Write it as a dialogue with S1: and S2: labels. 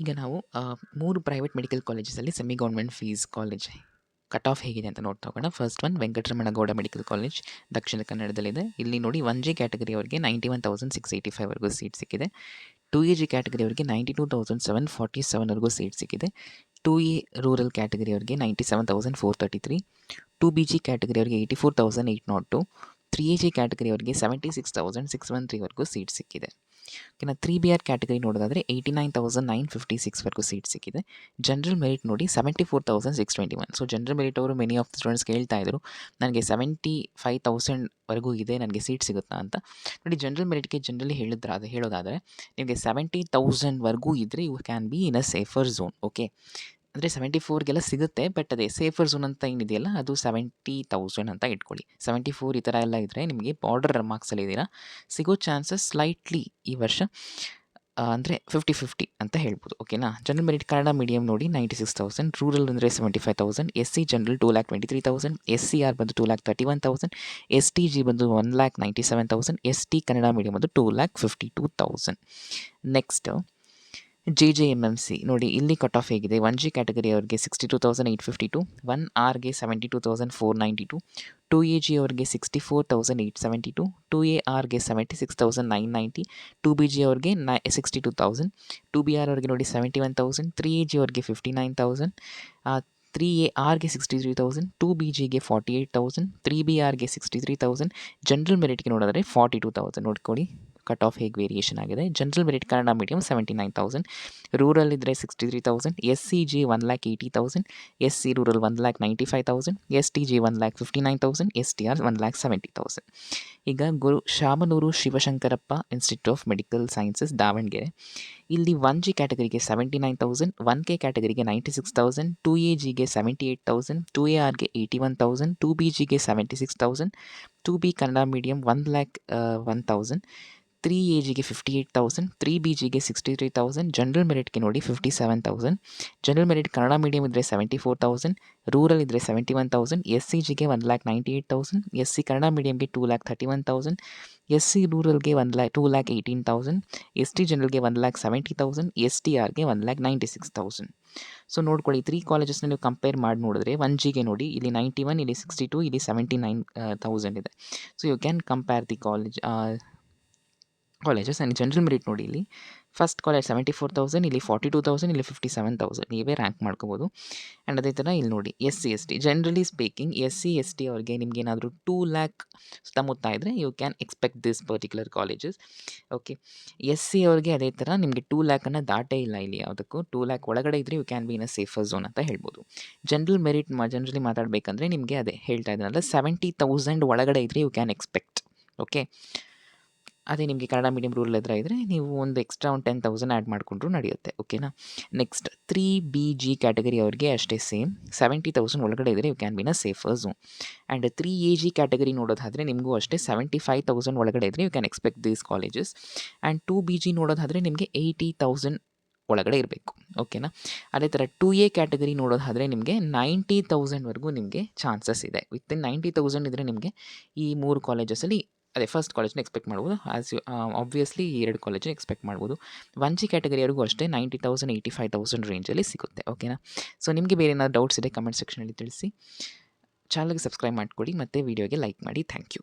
S1: ಈಗ ನಾವು ಮೂರು private medical ಕಾಲೇಜಸಲ್ಲಿ semi government fees college cut off ಹೇಗಿದೆ ಅಂತ ನೋಡ್ತಾ ಹೋಗೋಣ first one Venkataramanagowda medical college ದಕ್ಷಿಣ ಕನ್ನಡದಲ್ಲಿದೆ. ಇಲ್ಲಿ ನೋಡಿ ಒನ್ ಜಿ ಕ್ಯಾಟಗರಿ ಅವರಿಗೆ ninety one thousand six eighty ಫೈವ್ವರೆಗೂ seat ಸಿಕ್ಕಿದೆ. ಟು ಎ ಜಿ ಕ್ಯಾಟಗರಿ ಅವರಿಗೆ ninety two thousand seven forty ಸೆವೆನ್ವರೆಗೂ seat ಸಿಕ್ಕಿದೆ. ಟು ಎ ರೂರಲ್ ಕ್ಯಾಟಗರಿ ಅವರಿಗೆ ninety seven thousand four thirty three two B G category ಅವರಿಗೆ eighty four thousand eight not two three A G category ಅವರಿಗೆ seventy six thousand six one ತ್ರೀವರೆಗೂ seat ಸಿಕ್ಕಿದೆ. ಇನ್ನು three B R category ನೋಡೋದಾದರೆ eighty nine thousand nine fifty ಸಿಕ್ಸ್ವರೆಗೂ seat ಸಿಕ್ಕಿದೆ. General merit ನೋಡಿ seventy four thousand six twenty one so general merit ಅವರು many of the students ಹೇಳ್ತಾ ಇದ್ರು, ನನಗೆ seventy five ತೌಸಂಡ್ವರೆಗೂ ಇದೆ, ನನಗೆ ಸೀಟ್ ಸಿಗುತ್ತಾ ಅಂತ? ನೋಡಿ ಜನರಲ್ ಮೆರಿಟ್ಗೆ ಜನರಲಿ ಹೇಳಿದ್ರಾದ ಹೇಳೋದಾದರೆ, ನಿಮಗೆ ಸೆವೆಂಟಿ ತೌಸಂಡ್ವರೆಗೂ ಇದ್ದರೆ you can be in a safer zone okay ಅಂದರೆ ಸೆವೆಂಟಿ ಫೋರ್ಗೆಲ್ಲ ಸಿಗುತ್ತೆ ಬಟ್ ಅದೇ ಸೇಫರ್ ಝೋನ್ ಅಂತ ಏನಿದೆಯಲ್ಲ, ಅದು ಸೆವೆಂಟಿ ತೌಸಂಡ್ ಅಂತ ಇಟ್ಕೊಳ್ಳಿ. ಸೆವೆಂಟಿ ಫೋರ್ ಈ ಥರ ಎಲ್ಲ ಇದ್ದರೆ ನಿಮಗೆ ಬಾರ್ಡರ್ ಮಾರ್ಕ್ಸಲ್ಲಿ ಇದ್ದೀರಾ ಸಿಗೋ ಚಾನ್ಸಸ್ ಸ್ಲೈಟ್ಲಿ ಈ ವರ್ಷ ಅಂದರೆ ಫಿಫ್ಟಿ ಫಿಫ್ಟಿ ಅಂತ ಹೇಳ್ಬೋದು ಓಕೆನಾ ಜನರಲ್ ಮೆರಿಟ್ ಕನ್ನಡ ಮೀಡಿಯಂ ನೋಡಿ ನೈಂಟಿ ಸಿಕ್ಸ್ ತೌಸಂಡ್ ರೂರಲ್ ಅಂದರೆ seventy five thousand S C general two lakh twenty three thousand S C R ಬಂದು two lakh thirty one thousand S T G ಬಂದು one lakh ninety seven thousand S T Kannada medium ಬಂದು two lakh fifty two thousand next J J M M C ನೋಡಿ, ಇಲ್ಲಿ cut off ಹೇಗಿದೆ. One G category ಅವರಿಗೆ sixty two thousand eight fifty two one ಆರ್ಗೆ seventy two thousand four ninety two two A G ಅವ್ರಿಗೆ sixty four thousand eight seventy two two A ಆರ್ಗೆ seventy six thousand nine ninety two B G ಅವ್ರಿಗೆ nine sixty two thousand two B R ಅವ್ರಿಗೆ ನೋಡಿ seventy one thousand three A G ಅವ್ರಿಗೆ fifty nine thousand three A ಆರ್ಗೆ sixty three thousand two B ಜಿಗೆ forty eight thousand three B ಆರ್ಗೆ sixty three thousand general ಮೆರಿಟ್ಗೆ ನೋಡಿದ್ರೆ forty two thousand ನೋಡ್ಕೊಳ್ಳಿ. Cut off ಹೇಗೆ variation ಆಗಿದೆ? General merit Kannada medium seventy nine thousand rural ಇದ್ದರೆ sixty three thousand S C G one lakh eighty thousand S C rural one lakh ninety five thousand S T G one lakh fifty nine thousand S T R one lakh seventy thousand ಈಗ Guru Shamanur Shivashankarappa institute of medical sciences Davangere. ಇಲ್ಲಿ one G ಕ್ಯಾಟಗರಿಗೆ seventy nine thousand one K ಕ್ಯಾಟಗರಿಗೆ ninety six thousand two A ಜಿಗೆ seventy eight thousand two A ಆರ್ಗೆ eighty one thousand two B ಜಿಗೆ seventy six thousand two B Kannada medium one lakh one thousand three A ಜಿಗೆ fifty eight thousand three B ಜಿಗೆ sixty three thousand general ಮೆರಿಟ್ಗೆ ನೋಡಿ fifty seven thousand general merit Kannada medium ಇದ್ದರೆ seventy four thousand rural ಇದ್ದರೆ seventy one thousand S C ಜಿಗೆ one lakh ninety eight thousand S C Kannada ಮೀಡಿಯಂಗೆ two lakh thirty one thousand S C ರೂರಲ್ಗೆ one lakh two lakh eighteen thousand S T ಜನರಲ್ಗೆ one lakh seventy thousand S T ಆರ್ಗೆ one lakh ninety six thousand so ನೋಡ್ಕೊಳ್ಳಿ three ಕಾಲೇಜಸ್ನ ನೀವು compare ಮಾಡಿ ನೋಡಿದ್ರೆ one ಜಿಗೆ ನೋಡಿ, ಇಲ್ಲಿ ninety one ಇಲ್ಲಿ sixty two ಇಲ್ಲಿ ಸೆವೆಂಟಿ ನೈನ್ ತೌಸಂಡ್ ಇದೆ. So you can compare the college colleges and general merit ನೋಡಿ ಇಲ್ಲಿ. First college seventy four thousand ಇಲ್ಲಿ ಫಾರ್ಟಿ ಟೂ ತೌಸಂಡ್ ಇಲ್ಲಿ ಫಿಫ್ಟಿ ಸೆವೆನ್ ತೌಸಂಡ್ ನೀವೇ ರ್ಯಾಂಕ್ ಮಾಡ್ಕೋಬೋದು. ಆ್ಯಂಡ್ ಅದೇ ಥರ ಇಲ್ಲಿ ನೋಡಿ S C S T generally speaking S C S T ಅವ್ರಿಗೆ ನಿಮ್ಗೆ ಏನಾದರೂ ಟೂ ಲ್ಯಾಕ್ ಸುತ್ತಮುತ್ತ ಇದ್ದರೆ you can expect this particular colleges okay S C ಅವ್ರಿಗೆ ಅದೇ ಥರ ನಿಮಗೆ ಟೂ ಲ್ಯಾಕನ್ನು ದಾಟೇ ಇಲ್ಲ ಇಲ್ಲಿ ಯಾವುದಕ್ಕೂ. ಟೂ ಲ್ಯಾಕ್ ಒಳಗಡೆ ಇದ್ದರೆ you can be in a safer zone ಅಂತ ಹೇಳ್ಬೋದು. ಜನರಲ್ ಮೆರಿಟ್ ಮಾ ಜನರಲಿ ಮಾತಾಡಬೇಕಂದ್ರೆ ನಿಮಗೆ ಅದೇ ಹೇಳ್ತಾ ಇದ್ದೀನಲ್ಲ ಸೆವೆಂಟಿ ತೌಸಂಡ್ ಒಳಗಡೆ ಇದ್ದರೆ ಯು ಕ್ಯಾನ್ ಎಕ್ಸ್ಪೆಕ್ಟ್ ಓಕೆ ಅದೇ ನಿಮಗೆ ಕನ್ನಡ ಮೀಡಿಯಂ ರೂಲ್ ಎದುರ ಇದ್ದರೆ ನೀವು ಒಂದು ಎಕ್ಸ್ಟ್ರಾ ಒಂದು ಟೆನ್ ತೌಸಂಡ್ ಆ್ಯಡ್ ಮಾಡಿಕೊಂಡ್ರು ನಡೆಯುತ್ತೆ ಓಕೆನಾ next three B G category ಅವ್ರಿಗೆ ಅಷ್ಟೇ ಸೇಮ್ ಸೆವೆಂಟಿ ತೌಸಂಡ್ ಒಳಗಡೆ ಇದ್ದರೆ you can be in safer zone and three A G category ನೋಡೋದಾದರೆ ನಿಮಗೂ ಅಷ್ಟೇ ಸೆವೆಂಟಿ ಫೈವ್ ತೌಸಂಡ್ ಒಳಗಡೆ ಇದ್ದರೆ you can expect these colleges and two B G ನೋಡೋದಾದರೆ ನಿಮಗೆ ಏಯ್ಟಿ ತೌಸಂಡ್ ಒಳಗಡೆ ಇರಬೇಕು ಓಕೆನಾ ಅದೇ ಥರ ಟು ಎ ಕ್ಯಾಟಗರಿ ನೋಡೋದಾದರೆ ನಿಮಗೆ ನೈಂಟಿ ತೌಸಂಡ್ವರೆಗೂ ನಿಮಗೆ ಚಾನ್ಸಸ್ ಇದೆ. ವಿತಿನ್ ನೈಂಟಿ ತೌಸಂಡ್ ಇದ್ದರೆ ನಿಮಗೆ ಈ ಮೂರು ಕಾಲೇಜಸಲ್ಲಿ ಅದೇ ಫಸ್ಟ್ ಕಾಲೇಜ್ನ ಎಕ್ಸ್ಪೆಕ್ಟ್ ಮಾಡ್ಬೋದು. ಆ್ಯಸ್ ಆಬ್ವಿಯಸ್ಲಿ ಎರಡು ಕಾಲೇಜ್ ಎಕ್ಸ್ಪೆಕ್ಟ್ ಮಾಡ್ಬೋದು. ಒನ್ ಜಿ ಕ್ಯಾಟಗರಿಯವರೆಗೂ ಅಷ್ಟೇ ninety thousand eighty five thousand ರೇಂಜಲ್ಲಿ ಸಿಗುತ್ತೆ ಓಕೆನಾ ಸೊ ನಿಮಗೆ ಬೇರೆ ಏನಾದ್ರು ಡೌಟ್ಸ್ ಇದೆ ಕಮೆಂಟ್ ಸೆಕ್ಷನಲ್ಲಿ ತಿಳಿಸಿ. ಚಾನಲ್ಗೆ ಸಬ್ಸ್ಕ್ರೈಬ್ ಮಾಡಿಕೊಡಿ, ಮತ್ತು ವೀಡಿಯೋಗೆ ಲೈಕ್ ಮಾಡಿ. Thank you